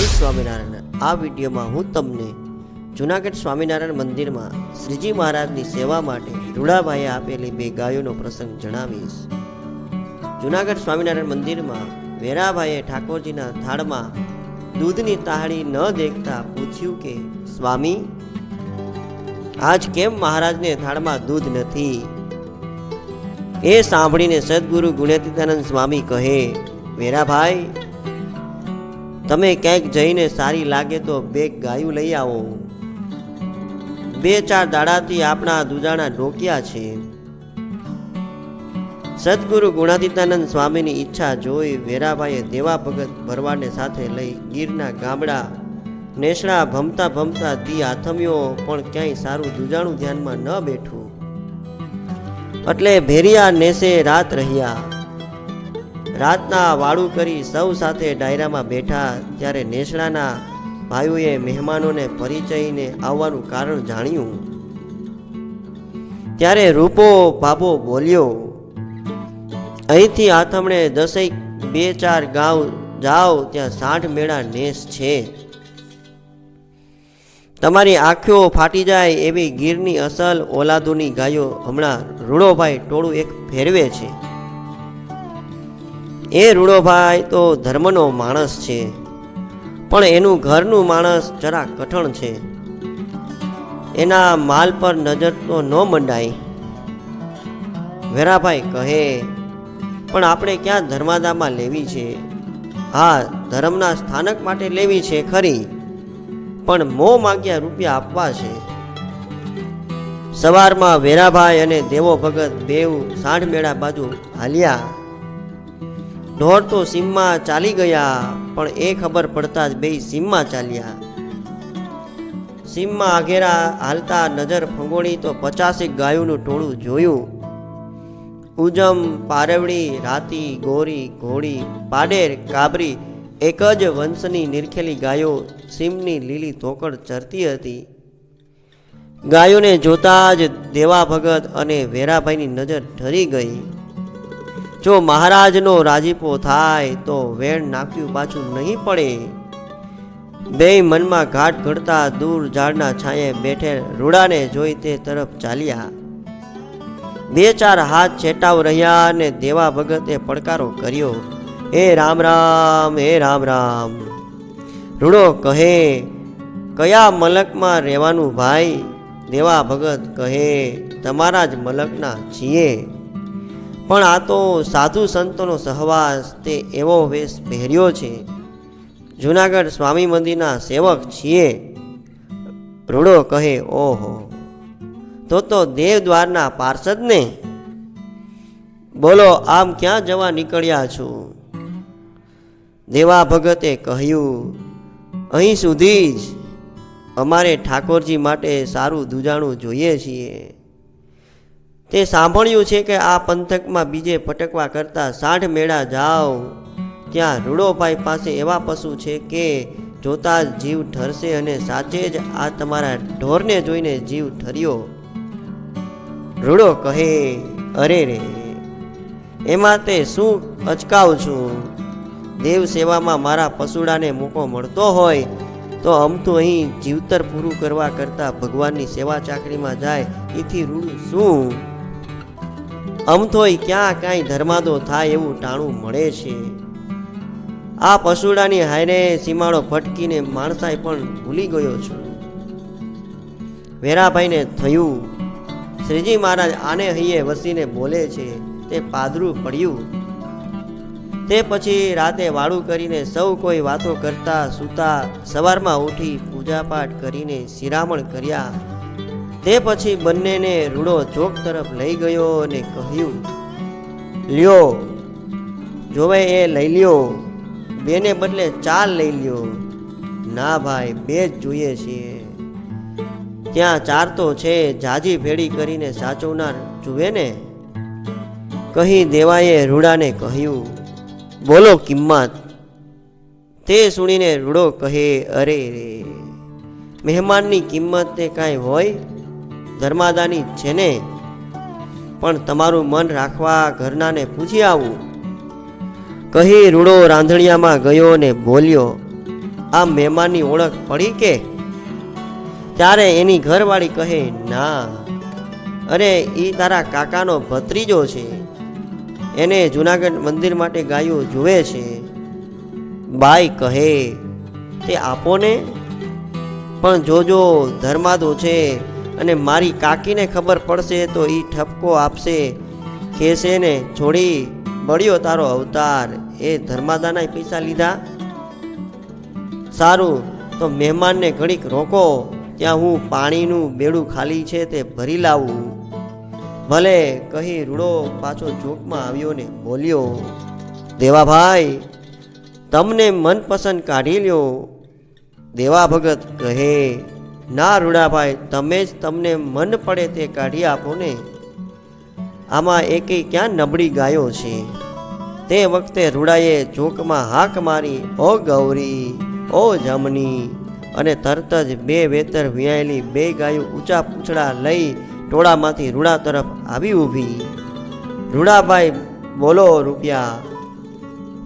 જય સ્વામિનારાયણ. આ વિડીયોમાં હું તમને જુનાગઢ સ્વામિનારાયણ મંદિરમાં શ્રીજી મહારાજની સેવા માટે રૂડાભાઈએ આપેલી બે ગાયોનો પ્રસંગ જણાવીશ. જુનાગઢ સ્વામિનારાયણ મંદિરમાં વેરાભાઈએ ઠાકોરજીના થાળમાં દૂધની તાહળી ન દેખતા પૂછ્યું કે, સ્વામી, આજ કેમ મહારાજને થાળમાં દૂધ નથી? એ સાંભળીને સદગુરુ ગુણતીતાનંદ સ્વામી કહે, વેરાભાઈ તમે ક્યાંક જઈને સારી લાગે તો બે ગાયું લઈ આવો. બે ચાર દાડાથી આપણા દુજાણા ડોક્યા છે. સદગુરુ ગુણાદિત્યાનંદ સ્વામીની ઈચ્છા જોઈ વેરાભાઈએ દેવા ભગત ભરવાડને સાથે લઈ ગીરના ગામડા, નેસડા ભમતા ભમતા દી આથમ્યો, પણ ક્યાંય સારું દુજાણું ધ્યાનમાં ન બેઠું. એટલે ભેરિયા નેસે રાત રહ્યા. રાતના વાળું કરી સૌ સાથે ડાયરામાં બેઠા ત્યારે નેસડાના ભાઈઓએ મહેમાનોને પરિચયને આવવાનું કારણ જાણ્યું. ત્યારે રૂપો ભાબો બોલ્યો, અહીંથી આથમણે દસેક બે ચાર ગાંવ જાઓ, ત્યાં સાઠ મેળા નેસ છે. તમારી આંખો ફાટી જાય એવી ગીરની અસલ ઓલાદુની ગાયો હમણાં રૂડોભાઈ ટોળું એક ફેરવે છે. એ રૂડોભાઈ તો ધર્મનો માણસ છે. પણ એનું ઘરનું માણસ જરા કઠણ છે. એના માલ પર નજર તો ન મંડાય. વેરાભાઈ કહે, પણ આપણે ક્યાં ધર્માદામાં લેવી છે? હા, ધર્મના સ્થાનક માટે લેવી છે, ખરી. પણ મો માગ્યા રૂપિયા આપવા છે. સવારમાં વેરાભાઈ અને દેવો ભગત બેવ સાઠ મેળા બાજુ હાલ્યા. ઢોર તો સીમમાં ચાલી ગયા, પણ એ ખબર પડતા જ બે સીમમાં ચાલ્યા. સીમમાં આઘેરા હાલતા નજર ફંગોળી તો પચાસેક ગાયોનું ટોળું જોયું. ઉજમ, પારવડી, રાતી, ગોરી, ઘોડી, પાડેર, કાબરી, એક જ વંશની નિરખેલી ગાયો સીમની લીલી ધોકડ ચરતી હતી. ગાયોને જોતા જ દેવા ભગત અને વેરાભાઈની નજર ઠરી ગઈ. જો મહારાજનો રાજીપો થાય તો વેણ નાખ્યું પાછું નહીં પડે. બે મનમાં ઘાટ ઘડતા દૂર ઝાડના છાંયે બેઠે રૂડાને જોઈ તે તરફ ચાલ્યા. બે ચાર હાથ છેટાવ રહ્યા અને દેવા ભગતે પડકારો કર્યો. હે રામ રામ, હે રામ રામ. રૂડો કહે, કયા મલકમાં રહેવાનું ભાઈ? દેવા ભગત કહે, તમારા જ મલકના છીએ. પણ આ તો સાધુ સંતોનો સહવાસ તે એવો વેશ પહેર્યો છે. જુનાગઢ સ્વામી મંદિરના સેવક છીએ. રૂડો કહે, ઓહો, તો તો દેવદ્વારના પાર્ષદને? બોલો, આમ ક્યાં જવા નીકળ્યા છો? દેવા ભગતે કહ્યું, અહીં સુધી જ અમારે ઠાકોરજી માટે સારું દુજાણું જોઈએ છીએ. તે સાંભળ્યું છે કે આ પંથકમાં બીજે ભટકવા કરતા સાઠ મેળા જાઓ. ત્યાં રૂડોભાઈ પાસે એવા પશુ છે કે જોતા જ જીવ ઠરશે અને સાચે જ આ તમારા ઢોરને જોઈને જીવ ઠર્યો. રૂડો કહે, અરે રે, એમાં તે શું અચકાવ છું? દેવ સેવામાં મારા પશુડાને મોકો મળતો હોય તો અમથું અહીં જીવતર પૂરું કરવા કરતાં ભગવાનની સેવા ચાકરીમાં જાય. એથી રૂડું શું? અમથોય ક્યાં કાંઈ ધર્માદો થાય એવું ટાણું મળે છે. આ પશુડાની હાયરે સીમાડો ફટકીને માણસાઈ પણ ભૂલી ગયો છું. વેરાભાઈને થયું. શ્રીજી મહારાજ આને હૈયે વસીને બોલે છે, તે પાદરું પડ્યું. તે પછી રાતે વાળું કરીને સૌ કોઈ વાતો કરતા સૂતા સવારમાં ઉઠી પૂજાપાઠ કરીને શિરામણ કર્યા. તે પછી બંનેને રૂડો ચોક તરફ લઈ ગયો અને કહ્યું, લ્યો, જોવે એ લઈ લ્યો, બેને બદલે ચાર લઈ લ્યો. ના ભાઈ, બે જ જોઈએ છીએ ત્યાં ચાર તો છે, જાજી ભેડી કરીને સાચવનાર જુએ ને? કહી દેવાએ રૂડાને કહ્યું, બોલો કિંમત. તે સુણીને રૂડો કહે, અરે રે, મહેમાનની કિંમત તે કાંઈ હોય ધર્માદાની જેને પણ તમારું મન રાખવા ઘરનાને પૂછી આવું. કહી રૂડો રાંધણિયામાં ગયો ને બોલ્યો, આ મહેમાનની ઓળખ પડી કે? ત્યારે એની ઘરવાળી કહે, ના. અરે એ તારા કાકાનો ભત્રીજો છે. એને જુનાગઢ મંદિર માટે ગાયો જુએ છે. બાઈ કહે, તે આપોને? પણ જોજો, ધર્માદો છે. અને મારી કાકીને ખબર પડશે તો એ ઠપકો આપશે. કહેશે ને છોડી, બળ્યો તારો અવતાર. એ ધર્માદાના પૈસા લીધા. સારું, તો મહેમાનને ઘડીક રોકો. ત્યાં હું પાણીનું બેડું ખાલી છે તે ભરી લાવું. ભલે, કહી રૂડો પાછો જોકમાં આવ્યો ને બોલ્યો, દેવાભાઈ, તમને મનપસંદ કાઢી લ્યો. દેવા ભગત કહે. ના રૂડાભાઈ તમે જ તમને મન પડે તે કાઢી આપો ને. આમાં એકેય ક્યાં નબળી ગાયો છે? તે વખતે રૂડાએ જોકમાં હાક મારી, ઓ ગૌરી, ઓ જમની, અને તરત જ બે વેતર વ્યાયેલી બે ગાયો ઊંચા પૂંછડા લઈ ટોળામાંથી રૂડા તરફ આવી ઊભી. રૂડાભાઈ બોલો રૂપિયા.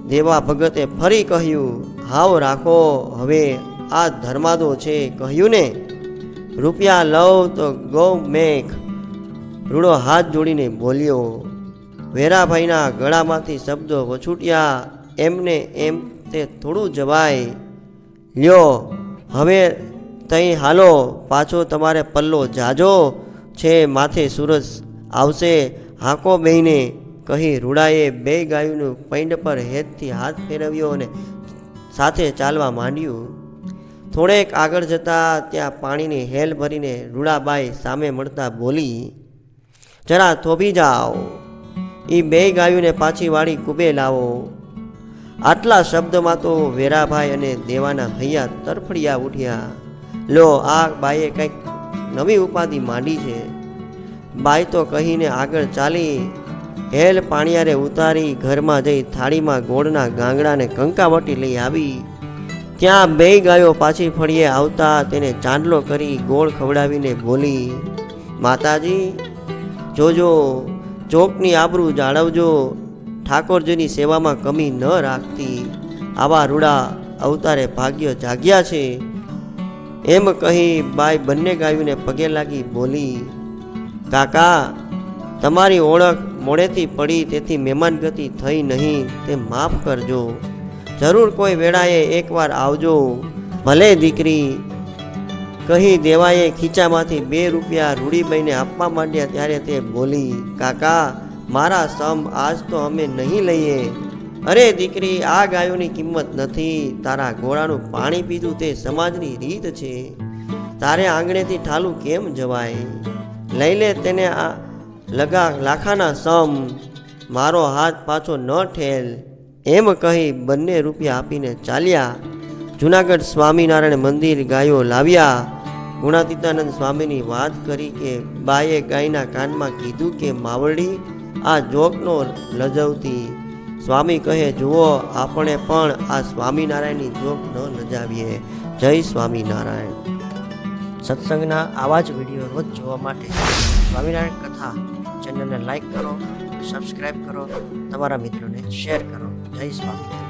દેવા ભગતે ફરી કહ્યું, હાવ રાખો, હવે આ ધર્માદો છે, કહ્યું ને. રૂપિયા લઉં તો ગો મેઘ. રૂડો હાથ જોડીને બોલ્યો, વેરાભાઈના ગળામાંથી શબ્દો વછૂટ્યા, એમને એમ તે થોડું જવાય. લ્યો, હવે તઈ હાલો, પાછો તમારે પલ્લો જાજો, છે માથે સૂરજ આવશે. હાંકો બેહીને કહી રૂડાએ બે ગાયુનું પૈંડ પર હેતથી હાથ ફેરવ્યો અને સાથે ચાલવા માંડ્યું. થોડેક આગળ જતાં ત્યાં પાણીની હેલ ભરીને રૂડાબાઈ સામે મળતા બોલી, જરા થોભી જાઓ. એ બે ગાયોને પાછી વાળી કુબે લાવો. આટલા શબ્દમાં તો વેરાભાઈ અને દેવાના હૈયા તરફડિયા ઉઠ્યા. લો, આ બાઈએ કંઈક નવી ઉપાધિ માંડી છે. બાઈ તો કહીને આગળ ચાલી, હેલ પાણીયારે ઉતારી ઘરમાં જઈ થાળીમાં ગોળના ગાંગડાને કંકાવટી લઈ આવી. ત્યાં બે ગાયો પાછી ફળીએ આવતા તેને ચાંદલો કરી ગોળ ખવડાવીને બોલી, માતાજી, જોજો, ચોકની આબરૂ જાળવજો, ઠાકોરજીની સેવામાં કમી ન રાખતી. આવા રૂડા અવતારે ભાગ્ય જાગ્યા છે. એમ કહી બાઈ બંને ગાયોને પગે લાગી બોલી, કાકા, તમારી ઓળખ મોડેથી પડી તેથી મહેમાનગતિ થઈ નહીં, તે માફ કરજો. જરૂર કોઈ વેળાએ એકવાર આવજો. ભલે દીકરી કહી દેવાએ ખીચામાંથી બે રૂપિયા રૂડીબાઈને આપવા માંડ્યા ત્યારે તે બોલી, કાકા, મારા સમ આજ તો અમે નહીં લઈએ. અરે દીકરી, આ ગાયોની કિંમત નથી. તારા ઘોડાનું પાણી પીધું તે સમાજની રીત છે. તારે આંગણેથી ઠાલું કેમ જવાય? લઈ લે તેને આ લગા લાખાના સમ. મારો હાથ પાછો ન ઠેલ. એમ કહી બંને રૂપિયા આપીને ચાલ્યા. જુનાગઢ સ્વામિનારાયણ મંદિર ગાયો લાવ્યા. ગુણાતીતાનંદ સ્વામીની વાત કરી કે બાએ ગાયના કાનમાં કીધું કે, માવડી, આ જોકનો લજવતી. સ્વામી કહે, જુઓ, આપણે પણ આ સ્વામિનારાયણની જોક ન લજાવીએ. જય સ્વામિનારાયણ. સત્સંગના આવા જ વીડિયો રોજ જોવા માટે સ્વામિનારાયણ કથા ચેનલને લાઈક કરો સબસ્ક્રાઈબ કરો, તમારા મિત્રોને શેર કરો. જય સ્વામિનારાયણ